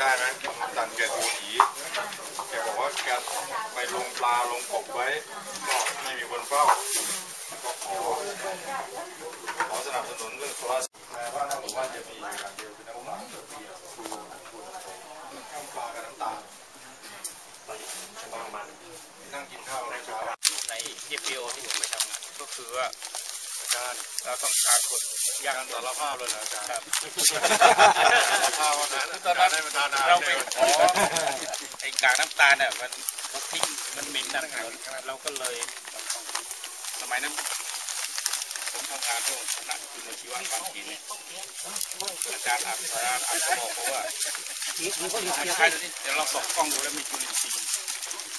ได้ไหมสั่งแกดูผีแกบอกว่าแกไปลงปลาลงกบไว้ก็ไม่มีคนเฝ้าก็ขอขอสนับสนุนเรื่องโซลาร์เซลล์แต่ว่าหน้าหมู่บ้านจะมีอย่างเดียวคือน้ำปลาน้ำปลากับน้ำตาลประมาณนั่งกินข้าวในเช้าใน GPO ที่ผมไปทำก็คือว่าาจารย์ เราต้องการคนอยากการสารภาพเลยนะอาจารย์ครับสารภาพว่านั้นตอนนั้นได้มันนานๆเราไปขอไอ้กากน้ำตาลเนี่ยมันมันทิ้งมันเหม็นนะเราก็เลย สมัยนั้นผมทำงานตรงคณะคุณชีวะบางทีเนี่ยอาจารย์อาจารย์อาจารย์บอกว่าใช่เดี๋ยวเราส่องกล้องดูแล้วมีจุลินทรีย์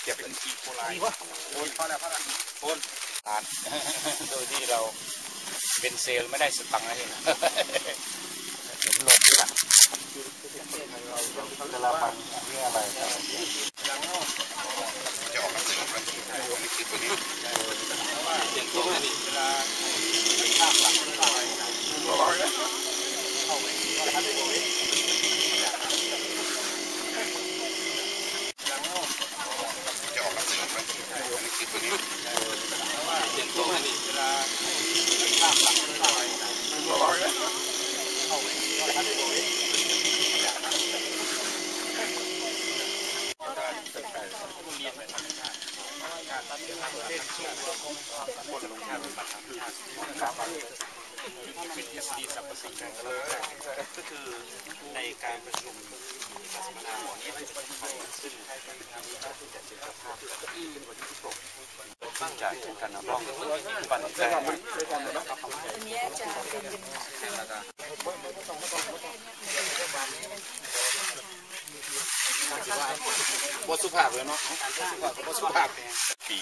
เก็บเป็นอีโคไลโอ้ยพอแล้วพอแล้วโอนทานโดยที่เรา เป็นเซลไม่ได้สตังค์อะไรเลยเห็นหลดด้วยล่ะ จะรับฟังเรื่องอะไรครับจะออกหนังสือวันที่ในคลิปวันนี้ อย่างตัวนี้เวลาไปภาคหลังภาคอะไร จะออกหนังสือวันที่ในคลิปวันนี้ อย่างตัวนี้เวลาไปภาคหลังภาคอะไร ก็คือในการประชุมสัมมนาวันนี้ที่ประเทศไทยซึ่งที่จะเป็นเจ้าภาพเป็นวันที่16ซึ่งจะเช่นกันนะบ้องปั่นแจ้ง บทสุภาพเลยเนาะบทสุภาพปี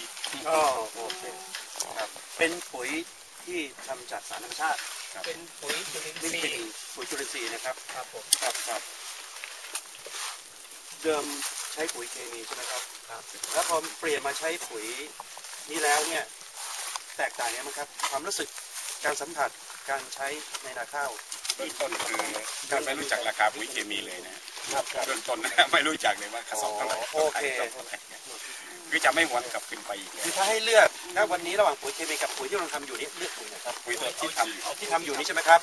อ๋อโอเคครับเป็นปุ๋ยที่ทำจากสารธรรมชาติเป็นปุ๋ยจุลินทนี่รีเป็นย์ปุ๋ยจุลินทรีย์นะครับครับผมครับครับเดิมใช้ปุ๋ยเคมีใช่ไหมครับครับ แล้วพอเปลี่ยนมาใช้ปุ๋ยนี้แล้วเนี่ยแตกต่างยังไงบ้างครับ ความรู้สึกการสัมผัส การใช้ในนาข้าวเบื้องต้นคือถ้าไม่รู้จักราคาปุ๋ยเคมีเลยนะครับครับเบื้องต้นนะไม่รู้จักเลยว่ากระสอบเท่าไหร่โอเคคือจะไม่หวนกลับขึ้นไปอีกเลยคือถ้าให้เลือกถ้าวันนี้ระหว่างปุ๋ยเคมีกับปุ๋ยที่เราทำอยู่นี่เลือกปุ๋ยไหนครับปุ๋ยที่ทำที่ทำอยู่นี่ใช่ไหมครับ